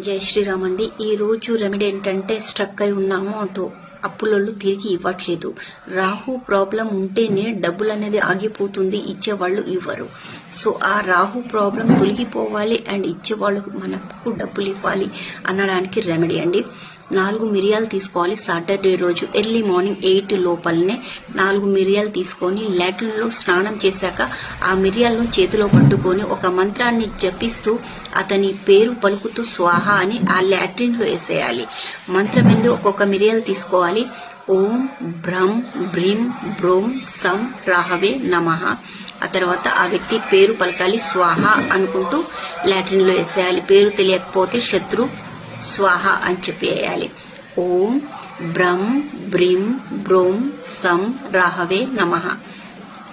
జై శ్రీరామ్ అండి. ఈ రోజు రెమెడీ ఏంటంటే స్ట్రక్ అయి ఉన్నాము. అంటూ అప్పులలో తిరిగి ఇవ్వట్లేదు. రాహు ప్రాబ్లం ఉంటేనే డబ్బులు అనేది ఆగిపోతుంది ఇచ్చేవాళ్ళు ఇవ్వరు. సో ఆ రాహు ప్రాబ్లం తొలగిపోవాలి అండ్ ఇచ్చేవాళ్ళు మనకు డబ్బులు ఇవ్వాలి అనడానికి రెమెడీ అండి. నాలుగు మిరియాలు తీసుకోవాలి సాటర్డే రోజు ఎర్లీ మార్నింగ్ ఎయిట్ లోపలనే నాలుగు మిరియాలు తీసుకొని లాటిన్లో స్నానం చేశాక ఆ మిరియాలను చేతిలో పట్టుకొని ఒక మంత్రాన్ని జపిస్తూ అతని పేరు పలుకుతూ స్వాహ అని ఆ లాట్రిన్లో వేసేయాలి మంత్రం ఎందు ఒక్కొక్క మిరియాలు తీసుకోవాలి. ఓం భ్రం భ్రీం భ్రోం సం రాహవే నమః ఆ తర్వాత ఆ వ్యక్తి పేరు పలకాలి స్వాహ అనుకుంటూ లాట్రిన్లో వేసేయాలి. పేరు తెలియకపోతే శత్రు స్వాహ అని చెప్పి వేయాలి. ఓం భ్రం భ్రీం భ్రోం సం రాహవే నమః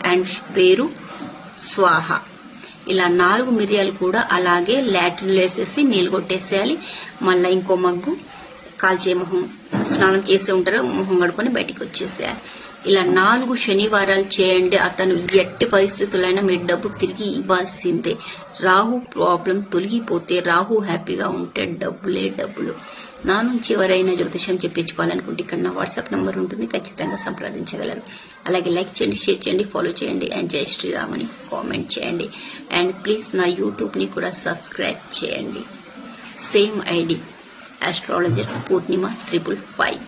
అండ్ పేరు స్వాహ. ఇలా నాలుగు మిరియాలు కూడా అలాగే లాట్రిన్లో వేసేసి నీళ్ళు కొట్టేసేయాలి. మళ్ళీ ఇంకో మగ్గు. కాల్చే మొహం స్నానం చేసి ఉంటారు మొహం కడుకొని బయటికి వచ్చేసారు ఇలా నాలుగు శనివారాలు చేయండి అతను ఎట్టి పరిస్థితులైనా మీరు డబ్బు తిరిగి ఇవ్వాల్సిందే. రాహు ప్రాబ్లం తొలగిపోతే రాహు హ్యాపీగా ఉంటే డబ్బులే డబ్బులు. నా నుంచి ఎవరైనా జ్యోతిషం చెప్పించుకోవాలనుకుంటే ఇక్కడ నా వాట్సాప్ నెంబర్ ఉంటుంది ఖచ్చితంగా సంప్రదించగలరు అలాగే లైక్ చేయండి షేర్ చేయండి ఫాలో చేయండి అండ్ జై శ్రీరామ్ అని కామెంట్ చేయండి. అండ్ ప్లీజ్ నా యూట్యూబ్ని కూడా సబ్స్క్రైబ్ చేయండి. Same ID astrologer Purnima triple five